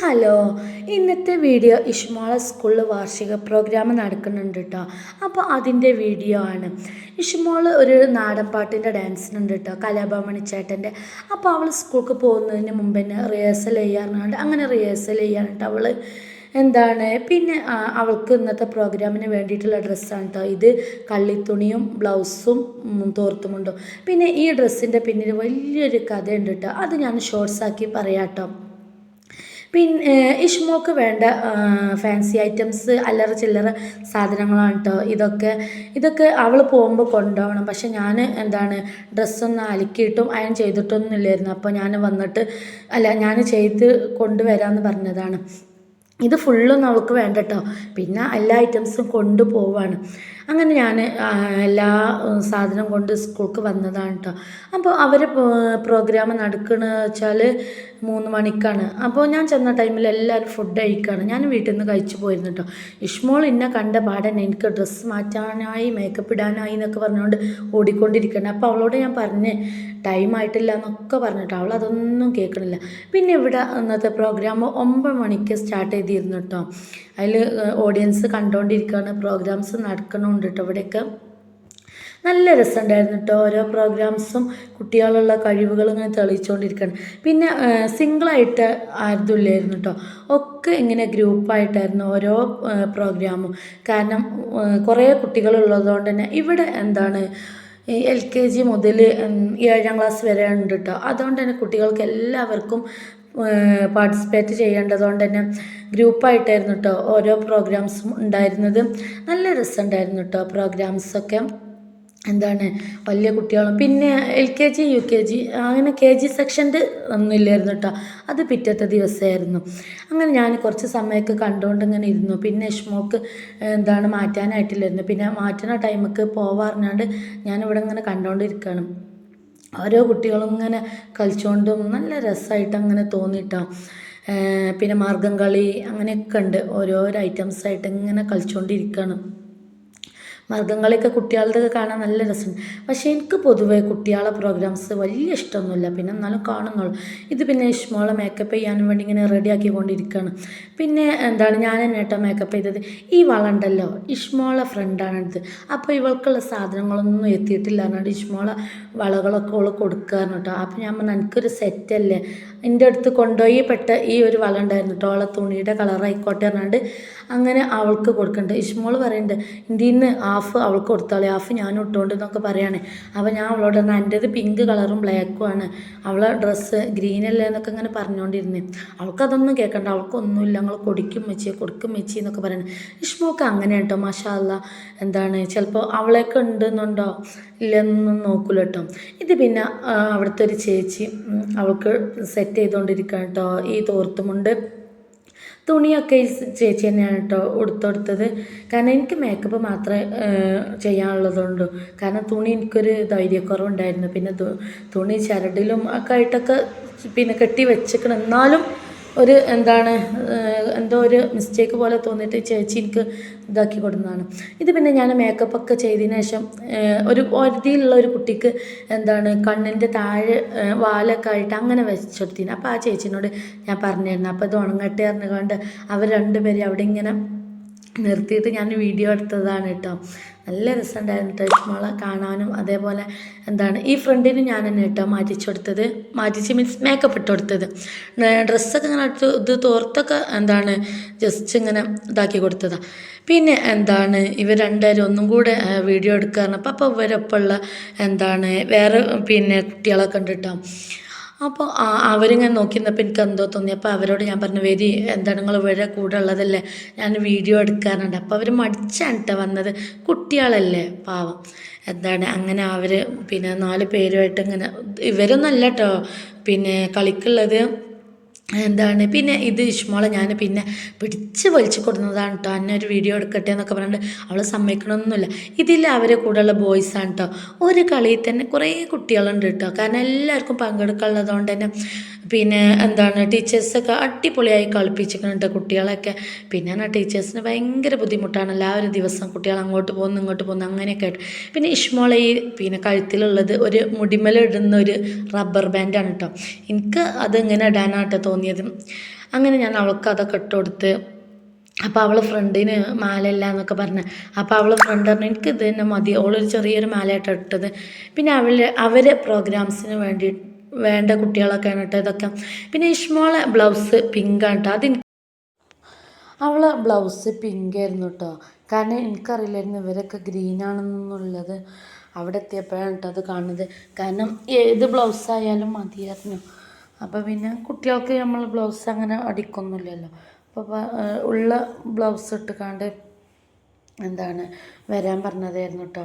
Hello ഇന്നത്തെ video ഇഷ്മോള സ്കൂളിൽ വാർഷിക പ്രോഗ്രാം നടക്കുന്നുണ്ട് കേട്ടോ അപ്പോൾ അതിന്റെ വീഡിയോ ആണ്. ഇഷ്മോൾ ഒരു നാടൻ പാട്ടിന്റെ ഡാൻസിനുണ്ട് കേട്ടോ കലാഭാമണി ചേട്ടന്റെ അപ്പോൾ അവൾ സ്കൂൾക്ക് പോകുന്നതിന് മുമ്പ് തന്നെ റിഹേഴ്സൽ ചെയ്യാറുണ്ട്. അങ്ങനെ റിഹേഴ്സൽ ചെയ്യാറുണ്ട്. അവൾ എന്താണ് പിന്നെ അവൾക്ക് ഇന്നത്തെ പ്രോഗ്രാമിന് വേണ്ടിയിട്ടുള്ള ഡ്രസ്സാണ് കേട്ടോ ഇത് കള്ളിത്തുണിയും ബ്ലൗസും തോർത്തുമുണ്ടും. പിന്നെ ഈ ഡ്രസ്സിന്റെ പിന്നിൽ വലിയൊരു കഥയുണ്ട് കേട്ടോ അത് ഞാൻ ഷോർട്സാക്കി പറയാം കേട്ടോ പിന്നെ ഇഷ്മോക്ക് വേണ്ട ഫാൻസി ഐറ്റംസ് അല്ലറ ചില്ലറ സാധനങ്ങളാണ് കേട്ടോ ഇതൊക്കെ ഇതൊക്കെ അവൾ പോകുമ്പോൾ കൊണ്ടുപോകണം പക്ഷെ ഞാൻ എന്താണ് ഡ്രസ്സൊന്നും അലക്കിയിട്ടും അയൺ ചെയ്തിട്ടൊന്നും ഇല്ലായിരുന്നു. അപ്പോൾ ഞാൻ വന്നിട്ട് അല്ല ഞാൻ ചെയ്ത് കൊണ്ടുവരാമെന്ന് പറഞ്ഞതാണ്. ഇത് ഫുള്ളൊന്നും അവൾക്ക് വേണ്ട കേട്ടോ പിന്നെ എല്ലാ ഐറ്റംസും കൊണ്ടുപോവാണ്. അങ്ങനെ ഞാൻ എല്ലാ സാധനം കൊണ്ട് സ്കൂൾക്ക് വന്നതാണ് കേട്ടോ അപ്പോൾ അവർ പ്രോഗ്രാം നടക്കണ വെച്ചാൽ മൂന്ന് മണിക്കാണ്. അപ്പോൾ ഞാൻ ചെന്ന ടൈമിൽ എല്ലാവരും ഫുഡ് കഴിക്കുകയാണ് ഞാൻ വീട്ടിൽ നിന്ന് കഴിച്ചു പോയിരുന്നു കേട്ടോ ഇഷ്മോൾ എന്നെ കണ്ട പാടൻ എനിക്ക് ഡ്രസ്സ് മാറ്റാനായി മേക്കപ്പ് ഇടാനായി എന്നൊക്കെ പറഞ്ഞുകൊണ്ട് ഓടിക്കൊണ്ടിരിക്കണം. അപ്പോൾ അവളോട് ഞാൻ പറഞ്ഞ് ടൈം ആയിട്ടില്ല എന്നൊക്കെ പറഞ്ഞിട്ട് അവൾ അതൊന്നും കേൾക്കണില്ല. പിന്നെ ഇവിടെ ഇന്നത്തെ പ്രോഗ്രാം ഒമ്പത് മണിക്ക് സ്റ്റാർട്ട് ചെയ്തിരുന്നു കേട്ടോ അതിൽ ഓഡിയൻസ് കണ്ടുകൊണ്ടിരിക്കുകയാണ് പ്രോഗ്രാംസ് നടക്കണമുണ്ട് കേട്ടോ ഇവിടെയൊക്കെ. നല്ല രസമുണ്ടായിരുന്നു കേട്ടോ ഓരോ പ്രോഗ്രാംസും കുട്ടികളുള്ള കഴിവുകൾ ഇങ്ങനെ തെളിയിച്ചുകൊണ്ടിരിക്കുകയാണ് പിന്നെ സിംഗിളായിട്ട് ആരും ഇല്ലായിരുന്നു കേട്ടോ ഒക്കെ ഇങ്ങനെ ഗ്രൂപ്പായിട്ടായിരുന്നു ഓരോ പ്രോഗ്രാമും കാരണം കുറേ കുട്ടികളുള്ളതുകൊണ്ട് തന്നെ ഇവിടെ എന്താണ് എൽ കെ ജി മുതൽ ഏഴാം ക്ലാസ് വരെ ഉണ്ട് കേട്ടോ അതുകൊണ്ട് തന്നെ കുട്ടികൾക്ക് എല്ലാവർക്കും പാർട്ടിസിപ്പേറ്റ് ചെയ്യേണ്ടതുകൊണ്ട് തന്നെ ഗ്രൂപ്പായിട്ടായിരുന്നു കേട്ടോ ഓരോ പ്രോഗ്രാംസും ഉണ്ടായിരുന്നത്. നല്ല രസമുണ്ടായിരുന്നു കേട്ടോ പ്രോഗ്രാംസൊക്കെ എന്താണ്? വലിയ കുട്ടികളും. പിന്നെ L K G U K G അങ്ങനെ കെ ജി സെക്ഷന്റെ ഒന്നുമില്ലായിരുന്നു കേട്ടോ അത് പിറ്റത്തെ ദിവസമായിരുന്നു. അങ്ങനെ ഞാൻ കുറച്ച് സമയമൊക്കെ കണ്ടുകൊണ്ട് ഇങ്ങനെ ഇരുന്നു. പിന്നെ യഷ്മോക്ക് എന്താണ് മാറ്റാനായിട്ടില്ലായിരുന്നു. പിന്നെ മാറ്റുന്ന ടൈമൊക്കെ പോവാറിഞ്ഞാണ്ട് ഞാനിവിടെ ഇങ്ങനെ കണ്ടുകൊണ്ടിരിക്കുകയാണ്. ഓരോ കുട്ടികളും ഇങ്ങനെ കളിച്ചുകൊണ്ടും നല്ല രസമായിട്ട് അങ്ങനെ തോന്നിട്ടോ പിന്നെ മാർഗം കളി അങ്ങനെയൊക്കെ ഉണ്ട്. ഓരോരോ ഐറ്റംസായിട്ട് ഇങ്ങനെ കളിച്ചുകൊണ്ടിരിക്കുകയാണ് മൃഗം കുട്ടികളുടെയൊക്കെ കാണാൻ നല്ല രസമുണ്ട്. പക്ഷേ എനിക്ക് പൊതുവേ കുട്ടികളെ പ്രോഗ്രാംസ് വലിയ ഇഷ്ടമൊന്നുമില്ല. പിന്നെ എന്നാലും കാണുന്നുള്ളൂ. ഇത് പിന്നെ ഇഷ്മോളെ മേക്കപ്പ് ചെയ്യാനും വേണ്ടി ഇങ്ങനെ റെഡി ആക്കിക്കൊണ്ടിരിക്കുകയാണ്. പിന്നെ എന്താണ് ഞാൻ തന്നെ മേക്കപ്പ് ചെയ്തത്. ഈ വളണ്ടല്ലോ ഇഷ്മോളെ ഫ്രണ്ടാണിത് അപ്പോൾ ഇവൾക്കുള്ള സാധനങ്ങളൊന്നും എത്തിയിട്ടില്ല എന്നാണ്ട് ഇഷ്മോളെ വളകളൊക്കെ ഓൾ കൊടുക്കാറുണ്ട് കേട്ടോ. അപ്പോൾ ഞാൻ പറഞ്ഞു എനിക്കൊരു സെറ്റല്ലേ എന്റെ അടുത്ത് കൊണ്ടുപോയി പെട്ട ഈ ഒരു വള ഉണ്ടായിരുന്നു കേട്ടോ. അവളെ തുണിയുടെ കളറായിക്കോട്ടെ പറഞ്ഞാണ്ട് അങ്ങനെ അവൾക്ക് കൊടുക്കുന്നുണ്ട്. ഇഷ്മോൾ പറയുന്നുണ്ട് ഇന്ത്യയിൽ നിന്ന് ഹാഫ് അവൾക്ക് കൊടുത്താളെ. ഹാഫ് ഞാൻ ഇട്ടുകൊണ്ട് എന്നൊക്കെ പറയാണ്. അപ്പോൾ ഞാൻ അവളോട് പറഞ്ഞു പിങ്ക് കളറും ബ്ലാക്കും ആണ്. അവളെ ഡ്രസ്സ് അല്ലേ എന്നൊക്കെ ഇങ്ങനെ പറഞ്ഞുകൊണ്ടിരുന്നേ അവൾക്കതൊന്നും കേൾക്കണ്ട അവൾക്കൊന്നുമില്ല ഞങ്ങൾ കൊടുക്കും വെച്ചി കൊടുക്കും വെച്ചി എന്നൊക്കെ പറയുന്നത് ഇഷ്മോക്ക് അങ്ങനെ കേട്ടോ. മഷാല്ല എന്താണ്? ചിലപ്പോൾ അവളെയൊക്കെ ഉണ്ടെന്നുണ്ടോ? ഇല്ലെന്നൊന്നും നോക്കൂല കേട്ടോ. ഇത് പിന്നെ അവിടുത്തെ ഒരു ചേച്ചി അവൾക്ക് സെറ്റ് ചെയ്തുകൊണ്ടിരിക്കുകയാണ് കേട്ടോ. ഈ തോർത്തുമുണ്ട്. തുണിയൊക്കെ ഈ ചേച്ചി തന്നെയാണ് കേട്ടോ ഉടുത്തെടുത്തത്. കാരണം എനിക്ക് മേക്കപ്പ് മാത്രമേ ചെയ്യാനുള്ളതുകൊണ്ട് കാരണം തുണി എനിക്കൊരു ധൈര്യക്കുറവുണ്ടായിരുന്നു. പിന്നെ തുണി ചരടിലും ഒക്കെ ആയിട്ടൊക്കെ പിന്നെ കെട്ടി വെച്ചേക്കണം. എന്നാലും ഒരു എന്താണ് എന്തോ ഒരു മിസ്റ്റേക്ക് പോലെ തോന്നിയിട്ട് ചേച്ചി എനിക്ക് ഇതാക്കി കൊടുക്കുന്നതാണ് ഇത് പിന്നെ ഞാൻ മേക്കപ്പ് ഒക്കെ ചെയ്തതിന് ശേഷം ഒരു ഒരുതിയിലുള്ള ഒരു കുട്ടിക്ക് എന്താണ് കണ്ണിന്റെ താഴെ വാലൊക്കെ ആയിട്ട് അങ്ങനെ വെച്ചെടുത്തിന് അപ്പോൾ ആ ചേച്ചിനോട് ഞാൻ പറഞ്ഞിരുന്നു. അപ്പോൾ ഇത് ഉണങ്ങട്ടെ പറഞ്ഞുകൊണ്ട് അവർ രണ്ടുപേരും അവിടെ ഇങ്ങനെ നിർത്തിയിട്ട് ഞാൻ വീഡിയോ എടുത്തതാണ് കേട്ടോ നല്ല രസമുണ്ടായിരുന്നു കേട്ടോ കാണാനും. അതേപോലെ എന്താണ് ഈ ഫ്രണ്ടിന് ഞാൻ തന്നെ കേട്ടോ മാറ്റിച്ചു കൊടുത്തത്. മാറ്റിച്ച് മീൻസ് മേക്കപ്പ് ഇട്ട് കൊടുത്തത്. ഡ്രസ്സൊക്കെ ഇങ്ങനെ എടുത്ത് ഇത് തോർത്തൊക്കെ എന്താണ് ജസ്റ്റ് ഇങ്ങനെ ഇതാക്കി കൊടുത്തതാണ് പിന്നെ എന്താണ് ഇവർ രണ്ടുപേരും ഒന്നും കൂടെ വീഡിയോ എടുക്കാറുണ്ട് അപ്പോൾ അപ്പോൾ ഇവരൊപ്പമുള്ള എന്താണ് വേറെ പിന്നെ കുട്ടികളൊക്കെ ഉണ്ട് കേട്ടോ അപ്പോൾ അവരിങ്ങനെ നോക്കിയിരുന്നപ്പോൾ എനിക്ക് എന്തോ തോന്നി. അപ്പോൾ അവരോട് ഞാൻ പറഞ്ഞു വരി എന്താണ് നിങ്ങൾ ഇവിടെ കൂടെ ഉള്ളതല്ലേ? ഞാൻ വീഡിയോ എടുക്കാറുണ്ട്. അപ്പോൾ അവർ മടിച്ചാണ് കേട്ടോ വന്നത്. കുട്ടികളല്ലേ പാവം. എന്താണ് അങ്ങനെ അവർ പിന്നെ നാല് പേരുമായിട്ട് ഇങ്ങനെ ഇവരൊന്നല്ല കേട്ടോ പിന്നെ കളിക്കുള്ളത് എന്താണ്? പിന്നെ ഇത് ഇഷ്മോളെ ഞാൻ പിന്നെ പിടിച്ച് വലിച്ചു കൊടുക്കുന്നതാണ് കേട്ടോ അന്നെ ഒരു വീഡിയോ എടുക്കട്ടെ എന്നൊക്കെ പറഞ്ഞിട്ട് അവളെ സമ്മതിക്കണമൊന്നുമില്ല ഇതിൽ അവരെ കൂടെയുള്ള ബോയ്സാണ് കേട്ടോ ഒരു കളിയിൽ തന്നെ കുറേ കുട്ടികളുണ്ട് കേട്ടോ കാരണം എല്ലാവർക്കും പങ്കെടുക്കാനുള്ളതുകൊണ്ട് തന്നെ പിന്നെ എന്താണ് ടീച്ചേഴ്സൊക്കെ അടിപൊളിയായി കളിപ്പിച്ചിട്ടുണ്ട് കുട്ടികളൊക്കെ. പിന്നെ ആ ടീച്ചേഴ്സിന് ഭയങ്കര ബുദ്ധിമുട്ടാണ് എല്ലാവരും ദിവസം കുട്ടികൾ അങ്ങോട്ട് പോകുന്നു ഇങ്ങോട്ട് പോകുന്നു അങ്ങനെയൊക്കെ ആയിട്ട്. പിന്നെ ഇഷ്മോളെ ഈ പിന്നെ കഴുത്തിലുള്ളത് ഒരു മുടിമല ഇടുന്ന ഒരു റബ്ബർ ബാൻഡാണ് കേട്ടോ എനിക്ക് അത് ഇങ്ങനെ ഇടാനായിട്ട് തോന്നി തോന്നിയത്. അങ്ങനെ ഞാൻ അവൾക്ക് അതൊക്കെ ഇട്ട് കൊടുത്ത് അപ്പോൾ അവൾ ഫ്രണ്ടിന് മാലയില്ല എന്നൊക്കെ പറഞ്ഞ്. അപ്പോൾ അവൾ ഫ്രണ്ട് പറഞ്ഞു എനിക്ക് ഇത് തന്നെ മതി. അവളൊരു ചെറിയൊരു മാലയായിട്ട് ഇട്ടത്. പിന്നെ അവൾ അവരെ പ്രോഗ്രാംസിന് വേണ്ടി വേണ്ട കുട്ടികളൊക്കെയാണ് കേട്ടോ ഇതൊക്കെ. പിന്നെ ഇഷ്മോളെ ബ്ലൗസ് പിങ്കാണ് കേട്ടോ അതെനിക്ക് അവൾ ബ്ലൗസ് പിങ്ക് ആയിരുന്നു കേട്ടോ. കാരണം എനിക്കറിയില്ലായിരുന്നു ഇവരൊക്കെ ഗ്രീൻ ആണെന്നുള്ളത്. അവിടെ എത്തിയപ്പോഴാണ് കേട്ടോ അത് കാണുന്നത്. കാരണം ഏത് ബ്ലൗസ് ആയാലും മതിയായിരുന്നു. അപ്പോൾ പിന്നെ കുട്ടികൾക്ക് നമ്മൾ ബ്ലൗസ് അങ്ങനെ അടിക്കൊന്നുമില്ലല്ലോ. അപ്പോൾ ഉള്ള ബ്ലൗസ് ഇട്ടുകാണ്ട് എന്താണ് വരാൻ പറഞ്ഞതായിരുന്നു കേട്ടോ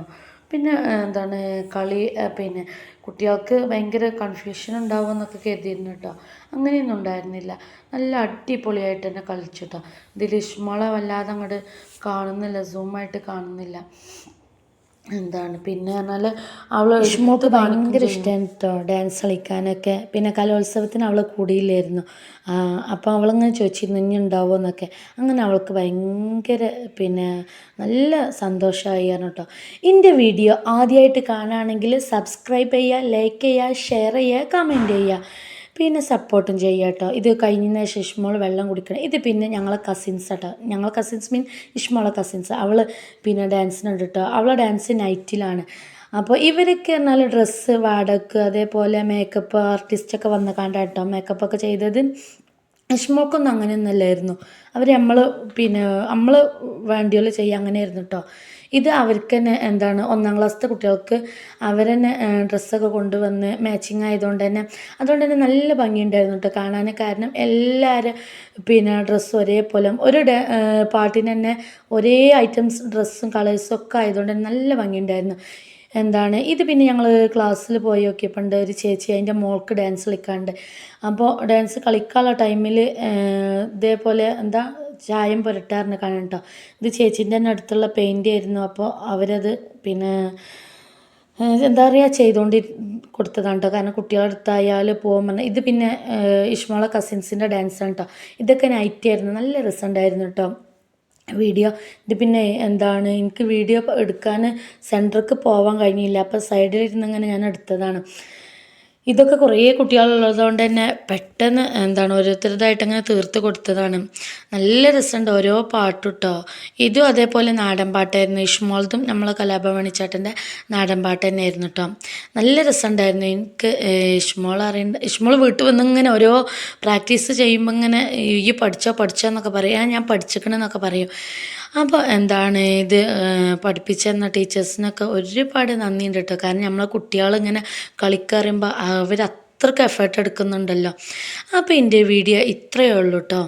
പിന്നെ എന്താണ് കളി പിന്നെ കുട്ടികൾക്ക് ഭയങ്കര കൺഫ്യൂഷൻ ഉണ്ടാവും എന്നൊക്കെ കരുതിയിരുന്നു കേട്ടോ അങ്ങനെയൊന്നും ഉണ്ടായിരുന്നില്ല. നല്ല അടിപൊളിയായിട്ട് തന്നെ കളിച്ചു കേട്ടോ ഇതിൽ ഇഷ്മോളെ വല്ലാതെ അങ്ങോട്ട് കാണുന്നില്ല സൂമായിട്ട് കാണുന്നില്ല. എന്താണ്? പിന്നെ പറഞ്ഞാൽ അവൾ ഇഷ്മോക്ക് ഭയങ്കര ഇഷ്ടമാണ് കേട്ടോ ഡാൻസ് കളിക്കാനൊക്കെ. പിന്നെ കലോത്സവത്തിന് അവൾ കൂടിയില്ലായിരുന്നു. അപ്പോൾ അവളിങ്ങനെ ചോദിച്ചിരുന്നു ഇനി ഉണ്ടാവുമോ എന്നൊക്കെ. അങ്ങനെ അവൾക്ക് ഭയങ്കര പിന്നെ നല്ല സന്തോഷമായി കേട്ടോ എന്റെ വീഡിയോ ആദ്യമായിട്ട് കാണുകയാണെങ്കിൽ സബ്സ്ക്രൈബ് ചെയ്യുക ലൈക്ക് ചെയ്യുക ഷെയർ ചെയ്യുക കമന്റ് ചെയ്യുക. പിന്നെ സപ്പോർട്ടും ചെയ്യുക കേട്ടോ ഇത് കഴിഞ്ഞതിന് ശേഷം ഇഷ്മോൾ വെള്ളം കുടിക്കണം. ഇത് പിന്നെ ഞങ്ങളെ കസിൻസ് കേട്ടോ ഞങ്ങളെ കസിൻസ് മീൻ ഇഷ്മോളെ കസിൻസ് അവൾ പിന്നെ ഡാൻസിനുണ്ട് കേട്ടോ അവളെ ഡാൻസ് നൈറ്റിലാണ് അപ്പോൾ ഇവരൊക്കെ എന്നാൽ ഡ്രസ്സ് വാടക അതേപോലെ മേക്കപ്പ് ആർട്ടിസ്റ്റൊക്കെ വന്ന് കണ്ടാട്ടോ. മേക്കപ്പൊക്കെ ചെയ്തത് ഇഷ്മോക്കൊന്നും അങ്ങനെയൊന്നുമല്ലായിരുന്നു അവർ നമ്മൾ പിന്നെ നമ്മൾ വേണ്ടിയുള്ള ചെയ്യുക അങ്ങനെയായിരുന്നു കേട്ടോ ഇത് അവർക്ക് തന്നെ എന്താണ് ഒന്നാം ക്ലാസ്സിലെ കുട്ടികൾക്ക് അവർ തന്നെ ഡ്രസ്സൊക്കെ കൊണ്ടുവന്ന് മാച്ചിങ് ആയതുകൊണ്ട് തന്നെ അതുകൊണ്ട് തന്നെ നല്ല ഭംഗിയുണ്ടായിരുന്നു കേട്ടോ കാണാൻ കാരണം എല്ലാവരും പിന്നെ ഡ്രസ്സ് ഒരേപോലെ ഒരു പാട്ടിന് തന്നെ ഒരേ ഐറ്റംസ് ഡ്രസ്സും കളേഴ്സും ഒക്കെ ആയതുകൊണ്ട് തന്നെ നല്ല ഭംഗിയുണ്ടായിരുന്നു. എന്താണ് ഇത് പിന്നെ ഞങ്ങൾ ക്ലാസ്സിൽ പോയി നോക്കിയപ്പോണ്ട് ഒരു ചേച്ചി അതിന്റെ മോൾക്ക് ഡാൻസ് കളിക്കാണ്ട്. അപ്പോൾ ഡാൻസ് കളിക്കാനുള്ള ടൈമിൽ ഇതേപോലെ എന്താ ചായം പുരട്ടാറിന് കാണാം കേട്ടോ ഇത് ചേച്ചീന്റെ തന്നെ അടുത്തുള്ള പെയിന്റ് ആയിരുന്നു. അപ്പോൾ അവരത് പിന്നെ എന്താ പറയുക ചെയ്തുകൊണ്ട് കൊടുത്തതാണ് കേട്ടോ കാരണം കുട്ടികളുടെ അടുത്തായാൽ പോകാൻ പറഞ്ഞാൽ ഇത് പിന്നെ ഇഷ്മോളെ കസിൻസിന്റെ ആണ് കേട്ടോ ഇതൊക്കെ നൈറ്റ് ആയിരുന്നു. നല്ല രസമുണ്ടായിരുന്നു കേട്ടോ വീഡിയോ. ഇത് പിന്നെ എന്താണ്? എനിക്ക് വീഡിയോ എടുക്കാൻ സെന്റർക്ക് പോകാൻ കഴിഞ്ഞില്ല. അപ്പോൾ സൈഡിലിരുന്ന് അങ്ങനെ ഞാൻ എടുത്തതാണ്. ഇതൊക്കെ കുറേ കുട്ടികളുള്ളതുകൊണ്ട് തന്നെ പെട്ടെന്ന് എന്താണ് ഓരോരുത്തരുതായിട്ട് അങ്ങനെ തീർത്ത് കൊടുത്തതാണ്. നല്ല രസമുണ്ട് ഓരോ പാട്ടും കേട്ടോ ഇതും അതേപോലെ നാടൻ പാട്ടായിരുന്നു. ഇഷ്മോൾതും നമ്മളെ കലാഭവണിച്ചേട്ടന്റെ നാടൻ പാട്ട് തന്നെയായിരുന്നു കേട്ടോ. നല്ല രസമുണ്ടായിരുന്നു. എനിക്ക് ഇഷ്മോൾ അറിയേണ്ട ഇഷ്മോൾ വീട്ടിൽ വന്ന് ഇങ്ങനെ ഓരോ പ്രാക്ടീസ് ചെയ്യുമ്പോൾ ഇങ്ങനെ ഈ പഠിച്ചോ പഠിച്ചോ എന്നൊക്കെ പറയാം. ഞാൻ പഠിച്ചിക്കണമെന്നൊക്കെ പറയും. അപ്പോൾ എന്താണ് ഇത് പഠിപ്പിച്ചെന്ന ടീച്ചേഴ്സിനൊക്കെ ഒരുപാട് നന്ദിയുണ്ട് കേട്ടോ. കാരണം നമ്മളെ കുട്ടികളിങ്ങനെ കളിക്കറിയുമ്പോൾ അവർ എഫേർട്ട് എടുക്കുന്നുണ്ടല്ലോ. അപ്പോൾ എന്റെ വീഡിയോ ഇത്രയേ ഉള്ളൂ കേട്ടോ